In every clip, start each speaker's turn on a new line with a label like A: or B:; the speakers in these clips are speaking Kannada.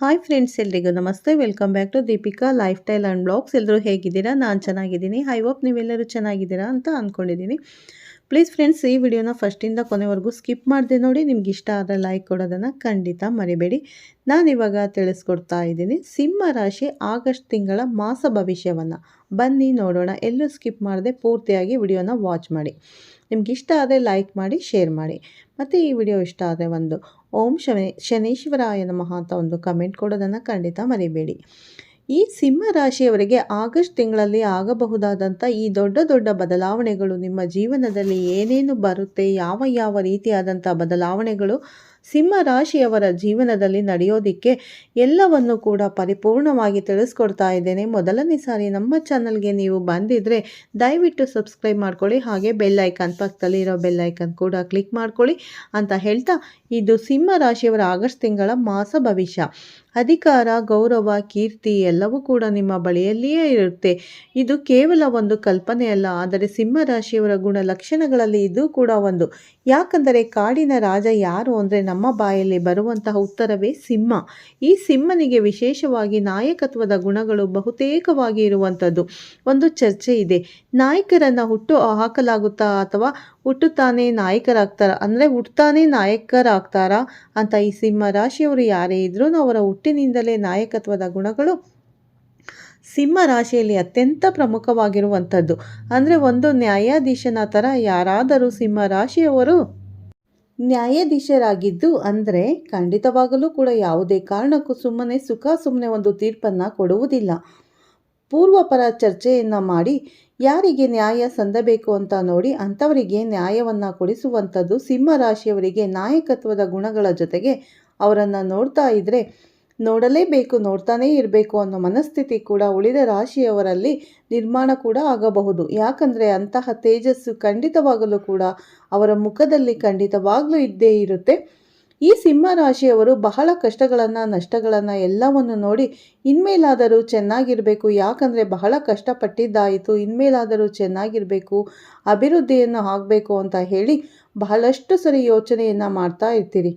A: ಹಾಯ್ ಫ್ರೆಂಡ್ಸ್ ಎಲ್ರಿಗೂ ನಮಸ್ತೆ. Welcome back to Deepika lifestyle and blogs ಎಲ್ಲರೂ ಹೇಗಿದ್ದೀರಾ? ನಾನು ಚೆನ್ನಾಗಿದ್ದೀನಿ. ಐ ಹೋಪ್ ನೀವೆಲ್ಲರೂ ಚೆನ್ನಾಗಿದ್ದೀರಾ ಅಂತ ಅಂದ್ಕೊಂಡಿದ್ದೀನಿ ಪ್ಲೀಸ್ ಫ್ರೆಂಡ್ಸ್ ಈ ವಿಡಿಯೋನ ಫಸ್ಟಿಂದ ಕೊನೆವರೆಗೂ ಸ್ಕಿಪ್ ಮಾಡಿದೆ ನೋಡಿ. ನಿಮ್ಗೆ ಇಷ್ಟ ಆದರೆ ಲೈಕ್ ಕೊಡೋದನ್ನು ಖಂಡಿತ ಮರಿಬೇಡಿ. ನಾನಿವಾಗ ತಿಳಿಸ್ಕೊಡ್ತಾ ಇದ್ದೀನಿ. ಸಿಂಹ ರಾಶಿ ಆಗಸ್ಟ್ ತಿಂಗಳ ಮಾಸ ಭವಿಷ್ಯವನ್ನು. ಬನ್ನಿ ನೋಡೋಣ. ಎಲ್ಲೂ ಸ್ಕಿಪ್ ಮಾಡದೆ ಪೂರ್ತಿಯಾಗಿ ವಿಡಿಯೋನ ವಾಚ್ ಮಾಡಿ. ನಿಮ್ಗೆ ಇಷ್ಟ ಆದರೆ ಲೈಕ್ ಮಾಡಿ ಶೇರ್ ಮಾಡಿ. ಮತ್ತು ಈ ವಿಡಿಯೋ ಇಷ್ಟ ಆದರೆ ಒಂದು ಓಂ ಶನಿ ಶನೀಶ್ವರಾಯ ನಮಃ ಅಂತ ಒಂದು ಕಮೆಂಟ್ ಕೊಡೋದನ್ನು ಖಂಡಿತ ಮರಿಬೇಡಿ. ಈ ಸಿಂಹ ರಾಶಿಯವರಿಗೆ ಆಗಸ್ಟ್ ತಿಂಗಳಲ್ಲಿ ಆಗಬಹುದಾದಂಥ ಈ ದೊಡ್ಡ ದೊಡ್ಡ ಬದಲಾವಣೆಗಳು ನಿಮ್ಮ ಜೀವನದಲ್ಲಿ ಏನೇನು ಬರುತ್ತೆ, ಯಾವ ಯಾವ ರೀತಿಯಾದಂಥ ಬದಲಾವಣೆಗಳು ಸಿಂಹ ರಾಶಿಯವರ ಜೀವನದಲ್ಲಿ ನಡೆಯೋದಿಕ್ಕೆ ಎಲ್ಲವನ್ನು ಕೂಡ ಪರಿಪೂರ್ಣವಾಗಿ ತಿಳಿಸ್ಕೊಡ್ತಾ ಇದ್ದೇನೆ. ಮೊದಲನೇ ಸಾರಿ ನಮ್ಮ ಚಾನಲ್ಗೆ ನೀವು ಬಂದಿದ್ದರೆ ದಯವಿಟ್ಟು ಸಬ್ಸ್ಕ್ರೈಬ್ ಮಾಡ್ಕೊಳ್ಳಿ, ಹಾಗೆ ಬೆಲ್ ಐಕಾನ್ ಪಕ್ಕದಲ್ಲಿ ಇರೋ ಬೆಲ್ ಐಕಾನ್ ಕೂಡ ಕ್ಲಿಕ್ ಮಾಡ್ಕೊಳ್ಳಿ ಅಂತ ಹೇಳ್ತಾ ಇದು ಸಿಂಹ ರಾಶಿಯವರ ಆಗಸ್ಟ್ ತಿಂಗಳ ಮಾಸ ಭವಿಷ್ಯ. ಅಧಿಕಾರ, ಗೌರವ, ಕೀರ್ತಿ ಎಲ್ಲವೂ ಕೂಡ ನಿಮ್ಮ ಬಳಿಯಲ್ಲಿಯೇ ಇರುತ್ತೆ. ಇದು ಕೇವಲ ಒಂದು ಕಲ್ಪನೆ ಅಲ್ಲ ಆದರೆ ಸಿಂಹ ರಾಶಿಯವರ ಗುಣ ಲಕ್ಷಣಗಳಲ್ಲಿ ಇದು ಕೂಡ ಒಂದು. ಯಾಕಂದರೆ ಕಾಡಿನ ರಾಜ ಯಾರು ಅಂದರೆ ನಮ್ಮ ಬಾಯಲ್ಲಿ ಬರುವಂತಹ ಉತ್ತರವೇ ಸಿಂಹ. ಈ ಸಿಂಹನಿಗೆ ವಿಶೇಷವಾಗಿ ನಾಯಕತ್ವದ ಗುಣಗಳು ಬಹುತೇಕವಾಗಿ ಇರುವಂಥದ್ದು. ಒಂದು ಚರ್ಚೆ ಇದೆ. ನಾಯಕರನ್ನು ಹುಟ್ಟು ಹಾಕಲಾಗುತ್ತಾ ಅಥವಾ ಹುಟ್ಟುತ್ತಾನೆ ನಾಯಕರಾಗ್ತಾರ? ಅಂದರೆ ಹುಟ್ಟುತ್ತಾನೆ ನಾಯಕರಾಗ್ತಾರಾ ಅಂತ ಈ ಸಿಂಹ ರಾಶಿಯವರು ಯಾರೇ ಇದ್ರೂ ಅವರ ಹುಟ್ಟಿನಿಂದಲೇ ನಾಯಕತ್ವದ ಗುಣಗಳು ಸಿಂಹ ರಾಶಿಯಲ್ಲಿ ಅತ್ಯಂತ ಪ್ರಮುಖವಾಗಿರುವಂಥದ್ದು. ಅಂದರೆ ಒಂದು ನ್ಯಾಯಾಧೀಶನ ಥರ ಯಾರಾದರೂ ಸಿಂಹ ರಾಶಿಯವರು ನ್ಯಾಯಾಧೀಶರಾಗಿದ್ದು ಅಂದರೆ ಖಂಡಿತವಾಗಲೂ ಕೂಡ ಯಾವುದೇ ಕಾರಣಕ್ಕೂ ಸುಮ್ಮನೆ ಸುಖ ಸುಮ್ಮನೆ ಒಂದು ತೀರ್ಪನ್ನು ಕೊಡುವುದಿಲ್ಲ. ಪೂರ್ವಪರ ಚರ್ಚೆಯನ್ನು ಮಾಡಿ ಯಾರಿಗೆ ನ್ಯಾಯ ಸಂದಬೇಕು ಅಂತ ನೋಡಿ ಅಂಥವರಿಗೆ ನ್ಯಾಯವನ್ನು ಕೊಡಿಸುವಂಥದ್ದು ಸಿಂಹರಾಶಿಯವರಿಗೆ ನಾಯಕತ್ವದ ಗುಣಗಳ ಜೊತೆಗೆ ಅವರನ್ನು ನೋಡ್ತಾ ಇದ್ದರೆ ನೋಡಲೇಬೇಕು, ನೋಡ್ತಾನೇ ಇರಬೇಕು ಅನ್ನೋ ಮನಸ್ಥಿತಿ ಕೂಡ ಉಳಿದ ರಾಶಿಯವರಲ್ಲಿ ನಿರ್ಮಾಣ ಕೂಡ ಆಗಬಹುದು. ಯಾಕಂದರೆ ಅಂತಹ ತೇಜಸ್ಸು ಖಂಡಿತವಾಗಲೂ ಕೂಡ ಅವರ ಮುಖದಲ್ಲಿ ಖಂಡಿತವಾಗಲೂ ಇದ್ದೇ ಇರುತ್ತೆ. ಈ ಸಿಂಹ ರಾಶಿಯವರು ಬಹಳ ಕಷ್ಟಗಳನ್ನು, ನಷ್ಟಗಳನ್ನು ಎಲ್ಲವನ್ನು ನೋಡಿ ಇನ್ಮೇಲಾದರೂ ಚೆನ್ನಾಗಿರಬೇಕು. ಯಾಕಂದರೆ ಬಹಳ ಕಷ್ಟಪಟ್ಟಿದ್ದಾಯಿತು, ಇನ್ಮೇಲಾದರೂ ಚೆನ್ನಾಗಿರಬೇಕು, ಅಭಿವೃದ್ಧಿಯನ್ನು ಆಗಬೇಕು ಅಂತ ಹೇಳಿ ಬಹಳಷ್ಟು ಸರಿ ಯೋಚನೆಯನ್ನು ಮಾಡ್ತಾ ಇರ್ತೀರಿ.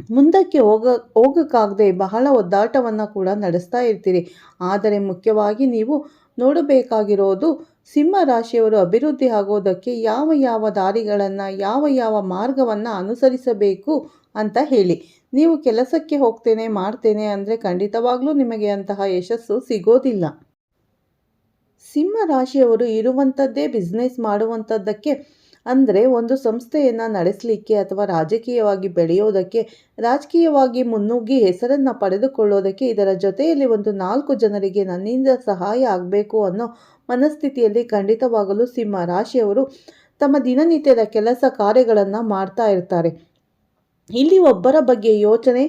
A: ಮುಂದಕ್ಕೆ ಹೋಗ, ಹೋಗೋಕ್ಕಾಗದೆ ಬಹಳ ಒದ್ದಾಟವನ್ನು ಕೂಡ ನಡೆಸ್ತಾ ಇರ್ತೀರಿ. ಆದರೆ ಮುಖ್ಯವಾಗಿ ನೀವು ನೋಡಬೇಕಾಗಿರೋದು ಸಿಂಹ ರಾಶಿಯವರು ಅಭಿವೃದ್ಧಿ ಆಗೋದಕ್ಕೆ ಯಾವ ಯಾವ ದಾರಿಗಳನ್ನು, ಯಾವ ಯಾವ ಮಾರ್ಗವನ್ನು ಅನುಸರಿಸಬೇಕು ಅಂತ ಹೇಳಿ. ನೀವು ಕೆಲಸಕ್ಕೆ ಹೋಗ್ತೇನೆ, ಮಾಡ್ತೇನೆ ಅಂದರೆ ಖಂಡಿತವಾಗಲೂ ನಿಮಗೆ ಅಂತಹ ಯಶಸ್ಸು ಸಿಗೋದಿಲ್ಲ. ಸಿಂಹ ರಾಶಿಯವರು ಇರುವಂಥದ್ದೇ ಬಿಸ್ನೆಸ್ ಮಾಡುವಂಥದ್ದಕ್ಕೆ ಅಂದರೆ ಒಂದು ಸಂಸ್ಥೆಯನ್ನು ನಡೆಸಲಿಕ್ಕೆ ಅಥವಾ ರಾಜಕೀಯವಾಗಿ ಬೆಳೆಯೋದಕ್ಕೆ, ರಾಜಕೀಯವಾಗಿ ಮುನ್ನುಗ್ಗಿ ಹೆಸರನ್ನು ಪಡೆದುಕೊಳ್ಳೋದಕ್ಕೆ ಇದರ ಜೊತೆಯಲ್ಲಿ ಒಂದು ನಾಲ್ಕು ಜನರಿಗೆ ನನ್ನಿಂದ ಸಹಾಯ ಆಗಬೇಕು ಅನ್ನೋ ಮನಸ್ಥಿತಿಯಲ್ಲಿ ಖಂಡಿತವಾಗಲು ಸಿಂಹ ರಾಶಿಯವರು ತಮ್ಮ ದಿನನಿತ್ಯದ ಕೆಲಸ ಕಾರ್ಯಗಳನ್ನು ಮಾಡ್ತಾ ಇರ್ತಾರೆ. ಇಲ್ಲಿ ಒಬ್ಬರ ಬಗ್ಗೆ ಯೋಚನೆ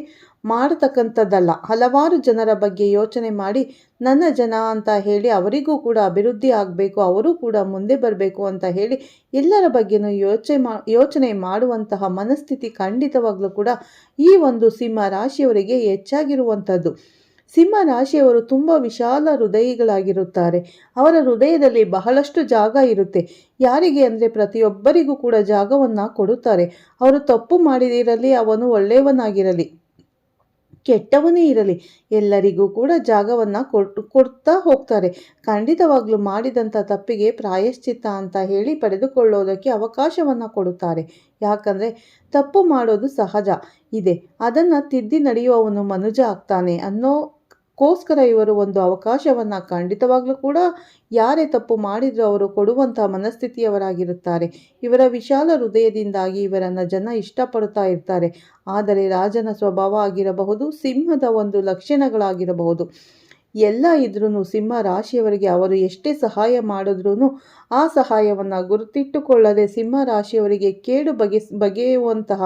A: ಮಾಡತಕ್ಕಂಥದ್ದಲ್ಲ. ಹಲವಾರು ಜನರ ಬಗ್ಗೆ ಯೋಚನೆ ಮಾಡಿ, ನನ್ನ ಜನ ಅಂತ ಹೇಳಿ ಅವರಿಗೂ ಕೂಡ ಅಭಿವೃದ್ಧಿ ಆಗಬೇಕು, ಅವರು ಕೂಡ ಮುಂದೆ ಬರಬೇಕು ಅಂತ ಹೇಳಿ ಎಲ್ಲರ ಬಗ್ಗೆನೂ ಯೋಚನೆ ಮಾ, ಯೋಚನೆ ಮಾಡುವಂತಹ ಮನಸ್ಥಿತಿ ಖಂಡಿತವಾಗಲೂ ಕೂಡ ಈ ಒಂದು ಸಿಂಹ ರಾಶಿಯವರಿಗೆ ಹೆಚ್ಚಾಗಿರುವಂಥದ್ದು. ಸಿಂಹ ರಾಶಿಯವರು ತುಂಬ ವಿಶಾಲ ಹೃದಯಿಗಳಾಗಿರುತ್ತಾರೆ. ಅವರ ಹೃದಯದಲ್ಲಿ ಬಹಳಷ್ಟು ಜಾಗ ಇರುತ್ತೆ. ಯಾರಿಗೆ ಅಂದರೆ ಪ್ರತಿಯೊಬ್ಬರಿಗೂ ಕೂಡ ಜಾಗವನ್ನು ಕೊಡುತ್ತಾರೆ. ಅವರು ತಪ್ಪು ಮಾಡಿದಿರಲಿ, ಅವನು ಒಳ್ಳೆಯವನಾಗಿರಲಿ. ಕೆಟ್ಟವನೇ ಇರಲಿ. ಎಲ್ಲರಿಗೂ ಕೂಡ ಜಾಗವನ್ನು ಕೊಟ್ಟು, ಕೊಡ್ತಾ ಹೋಗ್ತಾರೆ. ಖಂಡಿತವಾಗ್ಲೂ ಮಾಡಿದಂಥ ತಪ್ಪಿಗೆ ಪ್ರಾಯಶ್ಚಿತ್ತ ಅಂತ ಹೇಳಿ ಪಡೆದುಕೊಳ್ಳೋದಕ್ಕೆ ಅವಕಾಶವನ್ನು ಕೊಡುತ್ತಾರೆ. ಯಾಕಂದರೆ ತಪ್ಪು ಮಾಡೋದು ಸಹಜ. ಇದೆ. ಅದನ್ನು ತಿದ್ದಿ ನಡೆಯುವವನು ಮನುಜ ಆಗ್ತಾನೆ ಅನ್ನೋ ಗೋಸ್ಕರ ಇವರು ಒಂದು ಅವಕಾಶವನ್ನು ಖಂಡಿತವಾಗಲೂ ಕೂಡ ಯಾರೇ ತಪ್ಪು ಮಾಡಿದರೂ ಅವರು ಕೊಡುವಂತಹ ಮನಸ್ಥಿತಿಯವರಾಗಿರುತ್ತಾರೆ. ಇವರ ವಿಶಾಲ ಹೃದಯದಿಂದಾಗಿ ಇವರನ್ನು ಜನ ಇಷ್ಟಪಡುತ್ತಾ ಇರ್ತಾರೆ. ಆದರೆ ರಾಜನ ಸ್ವಭಾವ ಆಗಿರಬಹುದು, ಸಿಂಹದ ಒಂದು ಲಕ್ಷಣಗಳಾಗಿರಬಹುದು. ಎಲ್ಲ ಇದ್ರೂ ಸಿಂಹ ರಾಶಿಯವರಿಗೆ ಅವರು ಎಷ್ಟೇ ಸಹಾಯ ಮಾಡಿದ್ರೂ ಆ ಸಹಾಯವನ್ನು ಗುರುತಿಟ್ಟುಕೊಳ್ಳದೆ ಸಿಂಹ ರಾಶಿಯವರಿಗೆ ಕೇಡು ಬಗೆ ಬಗೆಯುವಂತಹ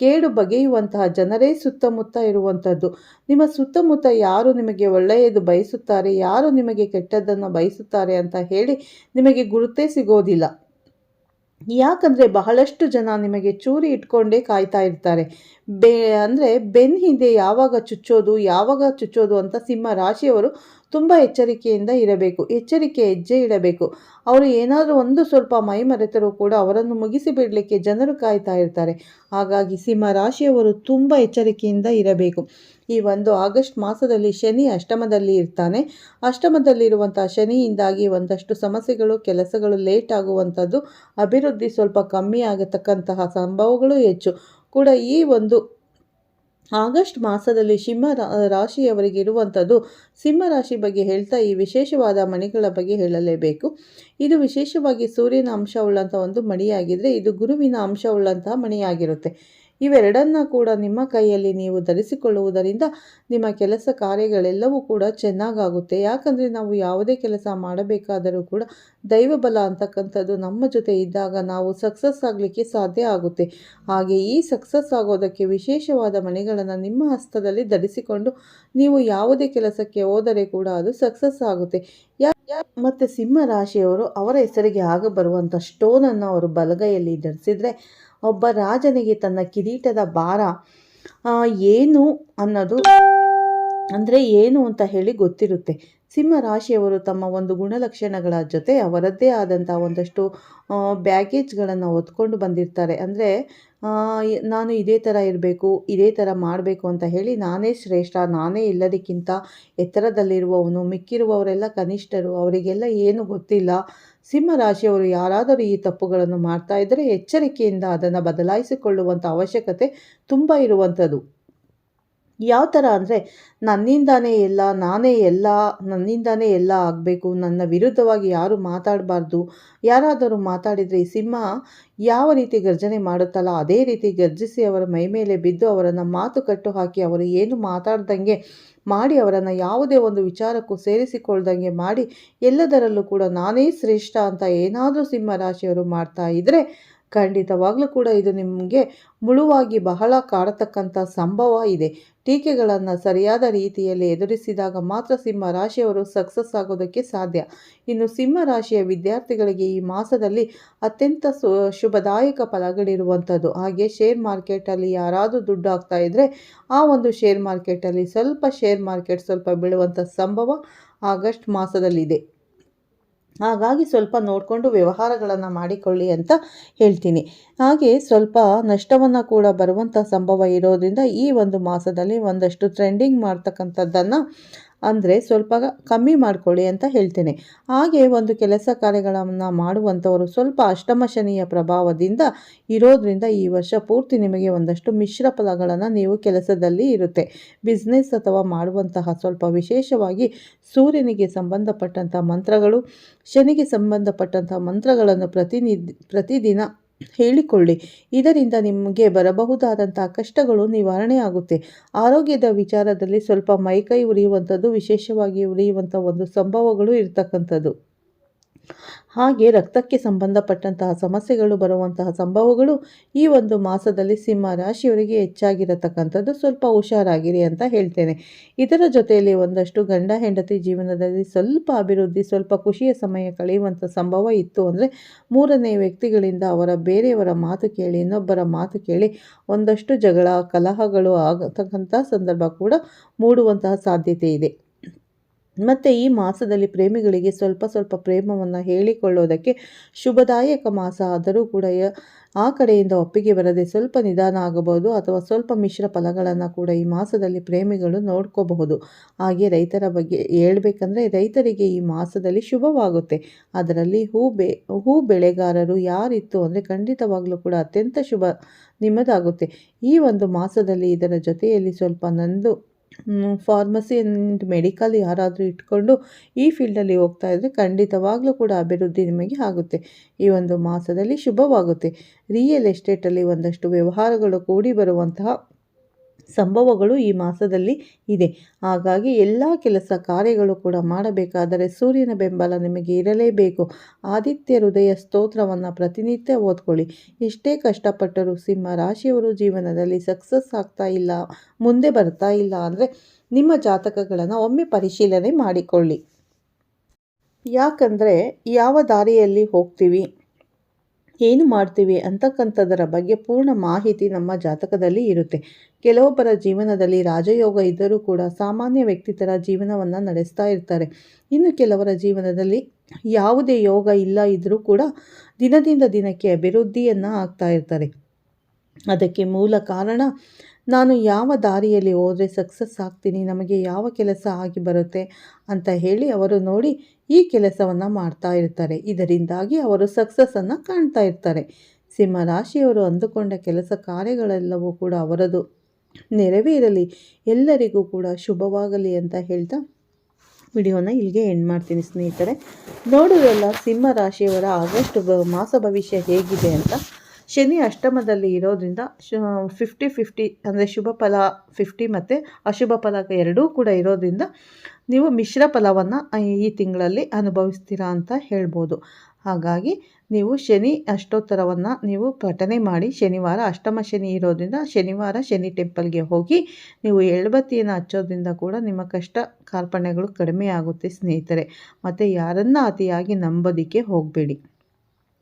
A: ಕೇಡು ಬಗೆಯುವಂತಹ, ಜನರೇ ಸುತ್ತಮುತ್ತ ಇರುವಂಥದ್ದು ನಿಮ್ಮ ಸುತ್ತಮುತ್ತ ಯಾರು ನಿಮಗೆ ಒಳ್ಳೆಯದು ಬಯಸುತ್ತಾರೆ, ಯಾರು ನಿಮಗೆ ಕೆಟ್ಟದ್ದನ್ನು ಬಯಸುತ್ತಾರೆ ಅಂತ ಹೇಳಿ ನಿಮಗೆ ಗುರುತೇ ಸಿಗೋದಿಲ್ಲ. ಯಾಕಂದರೆ ಬಹಳಷ್ಟು ಜನ ನಿಮಗೆ ಚೂರಿ ಇಟ್ಕೊಂಡೇ ಕಾಯ್ತಾ ಇರ್ತಾರೆ. ಬೆ, ಅಂದರೆ ಬೆನ್ನ ಹಿಂದೆ ಯಾವಾಗ ಚುಚ್ಚೋದು ಯಾವಾಗ ಚುಚ್ಚೋದು ಅಂತ ಸಿಂಹ ರಾಶಿಯವರು ತುಂಬ ಎಚ್ಚರಿಕೆಯಿಂದ ಇರಬೇಕು ಎಚ್ಚರಿಕೆ ಹೆಜ್ಜೆ ಇಡಬೇಕು. ಅವರು ಏನಾದರೂ ಒಂದು ಸ್ವಲ್ಪ ಮೈ ಮರೆತರೂ ಕೂಡ ಅವರನ್ನು ಮುಗಿಸಿ ಬಿಡಲಿಕ್ಕೆ ಜನರು ಕಾಯ್ತಾ ಇರ್ತಾರೆ. ಹಾಗಾಗಿ ಸಿಂಹ ರಾಶಿಯವರು ತುಂಬ ಎಚ್ಚರಿಕೆಯಿಂದ ಇರಬೇಕು. ಈ ಒಂದು ಆಗಸ್ಟ್ ಮಾಸದಲ್ಲಿ ಶನಿ ಅಷ್ಟಮದಲ್ಲಿ ಇರ್ತಾನೆ. ಅಷ್ಟಮದಲ್ಲಿರುವಂಥ ಶನಿಯಿಂದಾಗಿ ಒಂದಷ್ಟು ಸಮಸ್ಯೆಗಳು, ಕೆಲಸಗಳು ಲೇಟ್ ಆಗುವಂಥದ್ದು, ಅಭಿವೃದ್ಧಿ ಸ್ವಲ್ಪ ಕಮ್ಮಿ ಆಗತಕ್ಕಂತಹ ಸಂಭವಗಳು ಹೆಚ್ಚು. ಕೂಡ ಈ ಒಂದು ಆಗಸ್ಟ್ ಮಾಸದಲ್ಲಿ ಸಿಂಹ ರಾಶಿಯವರಿಗೆ ಇರುವಂಥದ್ದು ಸಿಂಹ ರಾಶಿ ಬಗ್ಗೆ ಹೇಳ್ತಾ ಈ ವಿಶೇಷವಾದ ಮಣಿಗಳ ಬಗ್ಗೆ ಹೇಳಲೇಬೇಕು. ಇದು ವಿಶೇಷವಾಗಿ ಸೂರ್ಯನ ಅಂಶವುಳ್ಳಂಥ ಒಂದು ಮಣಿಯಾಗಿದ್ದರೆ ಇದು ಗುರುವಿನ ಅಂಶವುಳ್ಳಂತಹ ಮಣಿಯಾಗಿರುತ್ತೆ. ಇವೆರಡನ್ನ ಕೂಡ ನಿಮ್ಮ ಕೈಯಲ್ಲಿ ನೀವು ಧರಿಸಿಕೊಳ್ಳುವುದರಿಂದ ನಿಮ್ಮ ಕೆಲಸ ಕಾರ್ಯಗಳೆಲ್ಲವೂ ಕೂಡ ಚೆನ್ನಾಗಾಗುತ್ತೆ. ಯಾಕಂದರೆ ನಾವು ಯಾವುದೇ ಕೆಲಸ ಮಾಡಬೇಕಾದರೂ ಕೂಡ ದೈವಬಲ ಅಂತಕ್ಕಂಥದ್ದು ನಮ್ಮ ಜೊತೆ ಇದ್ದಾಗ ನಾವು ಸಕ್ಸಸ್ ಆಗಲಿಕ್ಕೆ ಸಾಧ್ಯ ಆಗುತ್ತೆ. ಹಾಗೆ ಈ ಸಕ್ಸಸ್ ಆಗೋದಕ್ಕೆ ವಿಶೇಷವಾದ ಮಣಿಗಳನ್ನು ನಿಮ್ಮ ಹಸ್ತದಲ್ಲಿ ಧರಿಸಿಕೊಂಡು ನೀವು ಯಾವುದೇ ಕೆಲಸಕ್ಕೆ ಹೋದರೆ ಕೂಡ ಅದು ಸಕ್ಸಸ್ ಆಗುತ್ತೆ. ಯಾ, ಮತ್ತು ಸಿಂಹ ರಾಶಿಯವರು ಅವರ ಹೆಸರಿಗೆ ಆಗ ಬರುವಂಥ ಸ್ಟೋನನ್ನು ಅವರು ಬಲಗೈಯಲ್ಲಿ ಧರಿಸಿದರೆ ಒಬ್ಬ ರಾಜನಿಗೆ ತನ್ನ ಕಿರೀಟದ ಭಾರ. ಏನು ಅನ್ನೋದು ಅಂದರೆ ಏನು ಅಂತ ಹೇಳಿ ಗೊತ್ತಿರುತ್ತೆ. ಸಿಂಹ ರಾಶಿಯವರು ತಮ್ಮ ಒಂದು ಗುಣಲಕ್ಷಣಗಳ ಜೊತೆ ಅವರದ್ದೇ ಆದಂಥ ಒಂದಷ್ಟು ಬ್ಯಾಗೇಜ್ಗಳನ್ನು ಹೊತ್ಕೊಂಡು ಬಂದಿರ್ತಾರೆ. ಅಂದರೆ ನಾನು ಇದೇ ಥರ ಇರಬೇಕು, ಇದೇ ಥರ ಮಾಡಬೇಕು ಅಂತ ಹೇಳಿ ನಾನೇ ಶ್ರೇಷ್ಠ, ನಾನೇ ಎಲ್ಲದಕ್ಕಿಂತ ಎತ್ತರದಲ್ಲಿರುವವನು, ಮಿಕ್ಕಿರುವವರೆಲ್ಲ ಕನಿಷ್ಠರು, ಅವರಿಗೆಲ್ಲ ಏನು ಗೊತ್ತಿಲ್ಲ. ಸಿಂಹ ರಾಶಿಯವರು ಯಾರಾದರೂ ಈ ತಪ್ಪುಗಳನ್ನು ಮಾಡ್ತಾ ಇದ್ದರೆ ಎಚ್ಚರಿಕೆಯಿಂದ ಅದನ್ನು ಬದಲಾಯಿಸಿಕೊಳ್ಳುವಂಥ ಅವಶ್ಯಕತೆ ತುಂಬ ಇರುವಂಥದ್ದು. ಯಾವ ಥರ ಅಂದರೆ ನನ್ನಿಂದಾನೇ ಎಲ್ಲ, ನಾನೇ ಎಲ್ಲ, ನನ್ನಿಂದಾನೇ ಎಲ್ಲ ಆಗಬೇಕು, ನನ್ನ ವಿರುದ್ಧವಾಗಿ ಯಾರು ಮಾತಾಡಬಾರ್ದು, ಯಾರಾದರೂ ಮಾತಾಡಿದರೆ ಈ ಸಿಂಹ ಯಾವ ರೀತಿ ಗರ್ಜನೆ ಮಾಡುತ್ತಲ್ಲ, ಅದೇ ರೀತಿ ಗರ್ಜಿಸಿ ಅವರ ಮೈ ಮೇಲೆ ಬಿದ್ದು ಅವರನ್ನು ಮಾತು ಕಟ್ಟು ಹಾಕಿ ಅವರು ಏನು ಮಾತಾಡ್ದಂಗೆ ಮಾಡಿ ಅವರನ್ನು ಯಾವುದೇ ಒಂದು ವಿಚಾರಕ್ಕೂ ಸೇರಿಸಿಕೊಳ್ದಂಗೆ ಮಾಡಿ ಎಲ್ಲದರಲ್ಲೂ ಕೂಡ ನಾನೇ ಶ್ರೇಷ್ಠ ಅಂತ ಏನಾದರೂ ಸಿಂಹರಾಶಿಯವರು ಮಾಡ್ತಾ ಇದ್ದರೆ ಖಂಡಿತವಾಗ್ಲೂ ಕೂಡ ಇದು ನಿಮಗೆ ಮುಳುವಾಗಿ ಬಹಳ ಕಾಡತಕ್ಕಂಥ ಸಂಭವ ಇದೆ. ಟೀಕೆಗಳನ್ನು ಸರಿಯಾದ ರೀತಿಯಲ್ಲಿ ಎದುರಿಸಿದಾಗ ಮಾತ್ರ ಸಿಂಹ ರಾಶಿಯವರು ಸಕ್ಸಸ್ ಆಗೋದಕ್ಕೆ ಸಾಧ್ಯ. ಇನ್ನು ಸಿಂಹ ರಾಶಿಯ ವಿದ್ಯಾರ್ಥಿಗಳಿಗೆ ಈ ಮಾಸದಲ್ಲಿ ಅತ್ಯಂತ ಸು, ಶುಭದಾಯಕ ಫಲಗಳಿರುವಂಥದ್ದು. ಹಾಗೆ ಶೇರ್ ಮಾರ್ಕೆಟಲ್ಲಿ ಯಾರಾದರೂ ದುಡ್ಡು ಆಗ್ತಾ ಇದ್ದರೆ ಆ ಒಂದು ಶೇರ್ ಮಾರ್ಕೆಟಲ್ಲಿ ಸ್ವಲ್ಪ ಶೇರ್ ಮಾರ್ಕೆಟ್ ಸ್ವಲ್ಪ ಬೀಳುವಂಥ ಸಂಭವ ಆಗಸ್ಟ್ ಮಾಸದಲ್ಲಿದೆ. ಹಾಗಾಗಿ ಸ್ವಲ್ಪ ನೋಡಿಕೊಂಡು ವ್ಯವಹಾರಗಳನ್ನು ಮಾಡಿಕೊಳ್ಳಿ ಅಂತ ಹೇಳ್ತೀನಿ. ಹಾಗೆ ಸ್ವಲ್ಪ ನಷ್ಟವನ್ನು ಕೂಡ ಬರುವಂಥ ಸಂಭವ ಇರೋದ್ರಿಂದ ಈ ಒಂದು ಮಾಸದಲ್ಲಿ ಒಂದಷ್ಟು ಟ್ರೆಂಡಿಂಗ್ ಮಾಡ್ತಕ್ಕಂಥದ್ದನ್ನು ಅಂದರೆ ಸ್ವಲ್ಪ ಕಮ್ಮಿ ಮಾಡ್ಕೊಳ್ಳಿ ಅಂತ ಹೇಳ್ತೇನೆ. ಹಾಗೆ ಒಂದು ಕೆಲಸ ಕಾರ್ಯಗಳನ್ನು ಮಾಡುವಂಥವರು ಸ್ವಲ್ಪ ಅಷ್ಟಮ ಶನಿಯ ಪ್ರಭಾವದಿಂದ ಇರೋದ್ರಿಂದ ಈ ವರ್ಷ ಪೂರ್ತಿ ನಿಮಗೆ ಒಂದಷ್ಟು ಮಿಶ್ರ ಫಲಗಳನ್ನು ನೀವು ಕೆಲಸದಲ್ಲಿ ಇರುತ್ತೆ. ಬಿಸ್ನೆಸ್ ಅಥವಾ ಮಾಡುವಂತಹ ಸ್ವಲ್ಪ ವಿಶೇಷವಾಗಿ ಸೂರ್ಯನಿಗೆ ಸಂಬಂಧಪಟ್ಟಂಥ ಮಂತ್ರಗಳು, ಶನಿಗೆ ಸಂಬಂಧಪಟ್ಟಂಥ ಮಂತ್ರಗಳನ್ನು ಪ್ರತಿನಿಧಿ ಪ್ರತಿದಿನ ಹೇಳಿಕೊಳ್ಳಿ. ಇದರಿಂದ ನಿಮಗೆ ಬರಬಹುದಾದಂಥ ಕಷ್ಟಗಳು ನಿವಾರಣೆ ಆಗುತ್ತೆ ಆರೋಗ್ಯದ ವಿಚಾರದಲ್ಲಿ ಸ್ವಲ್ಪ ಮೈಕೈ ಉರಿಯುವಂಥದ್ದು, ವಿಶೇಷವಾಗಿ ಉರಿಯುವಂಥ ಒಂದು ಸಂಭವಗಳು ಇರ್ತಕ್ಕಂಥದ್ದು. ಹಾಗೆ ರಕ್ತಕ್ಕೆ ಸಂಬಂಧಪಟ್ಟಂತಹ ಸಮಸ್ಯೆಗಳು ಬರುವಂತಹ ಸಂಭವಗಳು ಈ ಒಂದು ಮಾಸದಲ್ಲಿ ಸಿಂಹ ರಾಶಿಯವರಿಗೆ ಹೆಚ್ಚಾಗಿರತಕ್ಕಂಥದ್ದು ಸ್ವಲ್ಪ ಹುಷಾರಾಗಿರಿ ಅಂತ ಹೇಳ್ತೇನೆ. ಇದರ ಜೊತೆಯಲ್ಲಿ ಒಂದಷ್ಟು ಗಂಡ ಹೆಂಡತಿ ಜೀವನದಲ್ಲಿ ಸ್ವಲ್ಪ ಅಭಿವೃದ್ಧಿ, ಸ್ವಲ್ಪ ಖುಷಿಯ ಸಮಯ ಕಳೆಯುವಂಥ ಸಂಭವ ಇತ್ತು ಅಂದರೆ ಮೂರನೇ ವ್ಯಕ್ತಿಗಳಿಂದ ಅವರ ಬೇರೆಯವರ ಮಾತು ಕೇಳಿ, ಇನ್ನೊಬ್ಬರ ಮಾತು ಕೇಳಿ ಒಂದಷ್ಟು ಜಗಳ, ಕಲಹಗಳು ಆಗತಕ್ಕಂಥ ಸಂದರ್ಭ ಕೂಡ ಮೂಡುವಂತಹ ಸಾಧ್ಯತೆ ಇದೆ. ಮತ್ತು ಈ ಮಾಸದಲ್ಲಿ ಪ್ರೇಮಿಗಳಿಗೆ ಸ್ವಲ್ಪ ಸ್ವಲ್ಪ ಪ್ರೇಮವನ್ನು ಹೇಳಿಕೊಳ್ಳೋದಕ್ಕೆ ಶುಭದಾಯಕ ಮಾಸ ಆದರೂ ಕೂಡ ಆ ಕಡೆಯಿಂದ ಒಪ್ಪಿಗೆ ಬರದೆ ಸ್ವಲ್ಪ ನಿಧಾನ ಆಗಬಹುದು ಅಥವಾ ಸ್ವಲ್ಪ ಮಿಶ್ರ ಫಲಗಳನ್ನು ಕೂಡ ಈ ಮಾಸದಲ್ಲಿ ಪ್ರೇಮಿಗಳು ನೋಡ್ಕೋಬಹುದು. ಹಾಗೆ ರೈತರ ಬಗ್ಗೆ ಹೇಳ್ಬೇಕಂದ್ರೆ ರೈತರಿಗೆ ಈ ಮಾಸದಲ್ಲಿ ಶುಭವಾಗುತ್ತೆ. ಅದರಲ್ಲಿ ಹೂ ಬೆ ಹೂ ಬೆಳೆಗಾರರು ಯಾರಿತ್ತು ಅಂದರೆ ಖಂಡಿತವಾಗಲೂ ಕೂಡ ಅತ್ಯಂತ ಶುಭ ನಿಮ್ಮದಾಗುತ್ತೆ. ಈ ಒಂದು ಮಾಸದಲ್ಲಿ ಇದರ ಜೊತೆಯಲ್ಲಿ ಸ್ವಲ್ಪ ನಂದು ಫಾರ್ಮಸಿ ಆ್ಯಂಡ್ ಮೆಡಿಕಲ್ ಯಾರಾದರೂ ಇಟ್ಕೊಂಡು ಈ ಫೀಲ್ಡಲ್ಲಿ ಹೋಗ್ತಾ ಇದ್ದರೆ ಖಂಡಿತವಾಗಲೂ ಕೂಡ ಅಭಿವೃದ್ಧಿ ನಿಮಗೆ ಆಗುತ್ತೆ. ಈ ಒಂದು ಮಾಸದಲ್ಲಿ ಶುಭವಾಗುತ್ತೆ. ರಿಯಲ್ ಎಸ್ಟೇಟಲ್ಲಿ ಒಂದಷ್ಟು ವ್ಯವಹಾರಗಳು ಕೂಡಿ ಬರುವಂತಹ ಸಂಭವಗಳು ಈ ಮಾಸದಲ್ಲಿ ಇದೆ. ಹಾಗಾಗಿ ಎಲ್ಲ ಕೆಲಸ ಕಾರ್ಯಗಳು ಕೂಡ ಮಾಡಬೇಕಾದರೆ ಸೂರ್ಯನ ಬೆಂಬಲ ನಿಮಗೆ ಇರಲೇಬೇಕು. ಆದಿತ್ಯ ಹೃದಯ ಸ್ತೋತ್ರವನ್ನು ಪ್ರತಿನಿತ್ಯ ಓದ್ಕೊಳ್ಳಿ. ಎಷ್ಟೇ ಕಷ್ಟಪಟ್ಟರೂ ಸಿಂಹ ರಾಶಿಯವರು ಜೀವನದಲ್ಲಿ ಸಕ್ಸಸ್ ಆಗ್ತಾ ಇಲ್ಲ, ಮುಂದೆ ಬರ್ತಾ ಇಲ್ಲ ಅಂದರೆ ನಿಮ್ಮ ಜಾತಕಗಳನ್ನು ಒಮ್ಮೆ ಪರಿಶೀಲನೆ ಮಾಡಿಕೊಳ್ಳಿ. ಯಾಕಂದರೆ ಯಾವ ದಾರಿಯಲ್ಲಿ ಹೋಗ್ತೀವಿ? ಏನು ಮಾಡ್ತೀವಿ ಅಂತಕ್ಕಂಥದ್ದರ ಬಗ್ಗೆ ಪೂರ್ಣ ಮಾಹಿತಿ ನಮ್ಮ ಜಾತಕದಲ್ಲಿ ಇರುತ್ತೆ. ಕೆಲವೊಬ್ಬರ ಜೀವನದಲ್ಲಿ ರಾಜಯೋಗ ಇದ್ದರೂ ಕೂಡ ಸಾಮಾನ್ಯ ವ್ಯಕ್ತಿ ಥರ ಜೀವನವನ್ನು ನಡೆಸ್ತಾ ಇರ್ತಾರೆ. ಇನ್ನು ಕೆಲವರ ಜೀವನದಲ್ಲಿ ಯಾವುದೇ ಯೋಗ ಇಲ್ಲ ಇದ್ದರೂ ಕೂಡ ದಿನದಿಂದ ದಿನಕ್ಕೆ ಅಭಿವೃದ್ಧಿಯನ್ನು ಆಗ್ತಾ ಇರ್ತಾರೆ. ಅದಕ್ಕೆ ಮೂಲ ಕಾರಣ, ನಾನು ಯಾವ ದಾರಿಯಲ್ಲಿ ಹೋದರೆ ಸಕ್ಸಸ್ ಆಗ್ತೀನಿ, ನಮಗೆ ಯಾವ ಕೆಲಸ ಆಗಿ ಬರುತ್ತೆ ಅಂತ ಹೇಳಿ ಅವರು ನೋಡಿ ಈ ಕೆಲಸವನ್ನು ಮಾಡ್ತಾ ಇರ್ತಾರೆ. ಇದರಿಂದಾಗಿ ಅವರು ಸಕ್ಸಸ್ಸನ್ನು ಕಾಣ್ತಾ ಇರ್ತಾರೆ. ಸಿಂಹ ರಾಶಿಯವರು ಅಂದುಕೊಂಡ ಕೆಲಸ ಕಾರ್ಯಗಳೆಲ್ಲವೂ ಕೂಡ ಅವರದು. ನೆರವೇರಲಿ. ಎಲ್ಲರಿಗೂ ಕೂಡ ಶುಭವಾಗಲಿ ಅಂತ ಹೇಳ್ತಾ ವಿಡಿಯೋನ ಇಲ್ಲಿಗೆ ಎಂಡ್ ಮಾಡ್ತೀನಿ ಸ್ನೇಹಿತರೆ. ನೋಡೋದೆಲ್ಲ ಸಿಂಹ ರಾಶಿಯವರ ಆಗಸ್ಟ್ ಮಾಸ ಭವಿಷ್ಯ ಹೇಗಿದೆ ಅಂತ? ಶನಿ ಅಷ್ಟಮದಲ್ಲಿ ಇರೋದ್ರಿಂದ ಫಿಫ್ಟಿ ಫಿಫ್ಟಿ ಅಂದರೆ ಶುಭ ಫಲ ಫಿಫ್ಟಿ ಮತ್ತು ಅಶುಭ ಫಲ ಎರಡೂ ಕೂಡ ಇರೋದ್ರಿಂದ ನೀವು ಮಿಶ್ರ ಫಲವನ್ನು ಈ ತಿಂಗಳಲ್ಲಿ ಅನುಭವಿಸ್ತೀರಾ ಅಂತ ಹೇಳ್ಬೋದು. ಹಾಗಾಗಿ ನೀವು ಶನಿ ಅಷ್ಟೋತ್ತರವನ್ನು ನೀವು ಪಠನೆ ಮಾಡಿ ಶನಿವಾರ ಅಷ್ಟಮ ಶನಿ ಇರೋದ್ರಿಂದ ಶನಿವಾರ ಶನಿ ಟೆಂಪಲ್ಗೆ ಹೋಗಿ ನೀವು ಎಳ್ಬತ್ತಿಯನ್ನು ಹಚ್ಚೋದ್ರಿಂದ ಕೂಡ ನಿಮ್ಮ ಕಷ್ಟ ಕಾರ್ಪಣ್ಯಗಳು ಕಡಿಮೆ ಸ್ನೇಹಿತರೆ. ಮತ್ತು ಯಾರನ್ನ ಅತಿಯಾಗಿ ನಂಬೋದಕ್ಕೆ ಹೋಗಬೇಡಿ.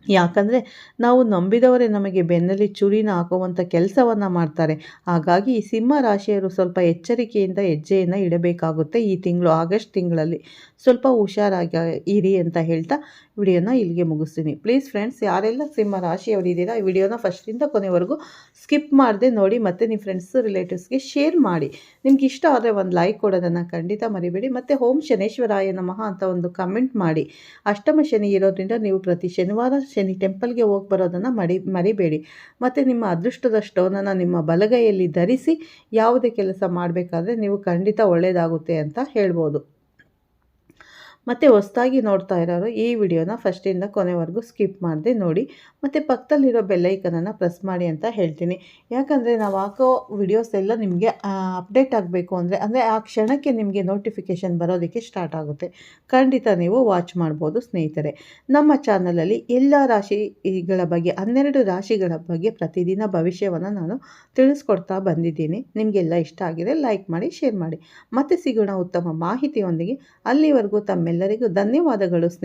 A: ಯಾಕಂದರೆ ನಾವು ನಂಬಿದವರೇ ನಮಗೆ ಬೆನ್ನಲ್ಲಿ ಚುರಿನ ಹಾಕುವಂಥ ಕೆಲಸವನ್ನು ಮಾಡ್ತಾರೆ. ಹಾಗಾಗಿ ಈ ಸಿಂಹ ರಾಶಿಯವರು ಸ್ವಲ್ಪ ಎಚ್ಚರಿಕೆಯಿಂದ ಹೆಜ್ಜೆಯನ್ನು ಇಡಬೇಕಾಗುತ್ತೆ ಈ ತಿಂಗಳು, ಆಗಸ್ಟ್ ತಿಂಗಳಲ್ಲಿ. ಸ್ವಲ್ಪ ಹುಷಾರಾಗಿ ಇರಿ ಅಂತ ಹೇಳ್ತಾ ವಿಡಿಯೋನ ಇಲ್ಲಿಗೆ ಮುಗಿಸ್ತೀನಿ. ಪ್ಲೀಸ್ ಫ್ರೆಂಡ್ಸ್ ಯಾರೆಲ್ಲ ಸಿಂಹ ರಾಶಿಯವರು ಇದ್ದೀರಾ, ಈ ವಿಡಿಯೋನ ಫಸ್ಟಿಂದ ಕೊನೆವರೆಗೂ ಸ್ಕಿಪ್ ಮಾಡದೆ ನೋಡಿ, ಮತ್ತು ನಿಮ್ಮ ಫ್ರೆಂಡ್ಸ್ ರಿಲೇಟಿವ್ಸ್ಗೆ ಶೇರ್ ಮಾಡಿ. ನಿಮ್ಗೆ ಇಷ್ಟ ಆದರೆ ಒಂದು ಲೈಕ್ ಕೊಡೋದನ್ನು ಖಂಡಿತ ಮರಿಬೇಡಿ. ಮತ್ತು ಓಂ ಶನೇಶ್ವರಾಯ ನಮಃ ಅಂತ ಒಂದು ಕಮೆಂಟ್ ಮಾಡಿ. ಅಷ್ಟಮ ಶನಿ ಇರೋದ್ರಿಂದ ನೀವು ಪ್ರತಿ ಶನಿವಾರ ಶನಿ ಟೆಂಪಲ್ಗೆ ಹೋಗಿ ಬರೋದನ್ನು ಮಡಿ, ಮರಿಬೇಡಿ. ಮತ್ತು ನಿಮ್ಮ ಅದೃಷ್ಟದ ಸ್ಟೋನನ್ನು ನಿಮ್ಮ ಬಲಗೈಯಲ್ಲಿ ಧರಿಸಿ ಯಾವುದೇ ಕೆಲಸ ಮಾಡಬೇಕಾದ್ರೆ ನೀವು ಖಂಡಿತ ಒಳ್ಳೆಯದಾಗುತ್ತೆ ಅಂತ ಹೇಳ್ಬೋದು. ಮತ್ತು ಹೊಸ್ದಾಗಿ ನೋಡ್ತಾ ಇರೋರು ಈ ವಿಡಿಯೋನ ಫಸ್ಟಿಂದ ಕೊನೆವರೆಗೂ ಸ್ಕಿಪ್ ಮಾಡದೆ ನೋಡಿ. ಮತ್ತು ಪಕ್ಕದಲ್ಲಿರೋ ಬೆಲ್ಲೈಕನನ್ನು ಪ್ರೆಸ್ ಮಾಡಿ ಅಂತ ಹೇಳ್ತೀನಿ. ಯಾಕಂದರೆ ನಾವು ಹಾಕೋ ವಿಡಿಯೋಸ್ ಎಲ್ಲ ನಿಮಗೆ ಅಪ್ಡೇಟ್ ಆಗಬೇಕು ಅಂದರೆ ಅಂದರೆ ಆ ಕ್ಷಣಕ್ಕೆ ನಿಮಗೆ ನೋಟಿಫಿಕೇಷನ್ ಬರೋದಕ್ಕೆ ಸ್ಟಾರ್ಟ್ ಆಗುತ್ತೆ. ಖಂಡಿತ ನೀವು ವಾಚ್ ಮಾಡ್ಬೋದು ಸ್ನೇಹಿತರೆ. ನಮ್ಮ ಚಾನಲಲ್ಲಿ ಎಲ್ಲ ರಾಶಿಗಳ ಬಗ್ಗೆ, ಹನ್ನೆರಡು ರಾಶಿಗಳ ಬಗ್ಗೆ ಪ್ರತಿದಿನ ಭವಿಷ್ಯವನ್ನು ನಾನು ತಿಳಿಸ್ಕೊಡ್ತಾ ಬಂದಿದ್ದೀನಿ. ನಿಮಗೆಲ್ಲ ಇಷ್ಟ ಆಗಿದೆ ಲೈಕ್ ಮಾಡಿ ಶೇರ್ ಮಾಡಿ. ಮತ್ತೆ ಸಿಗೋಣ ಉತ್ತಮ ಮಾಹಿತಿಯೊಂದಿಗೆ. ಅಲ್ಲಿವರೆಗೂ ತಮ್ಮೆಲ್ಲರಿಗೂ ಧನ್ಯವಾದಗಳು ಸ್ನೇಹಿತರೆ.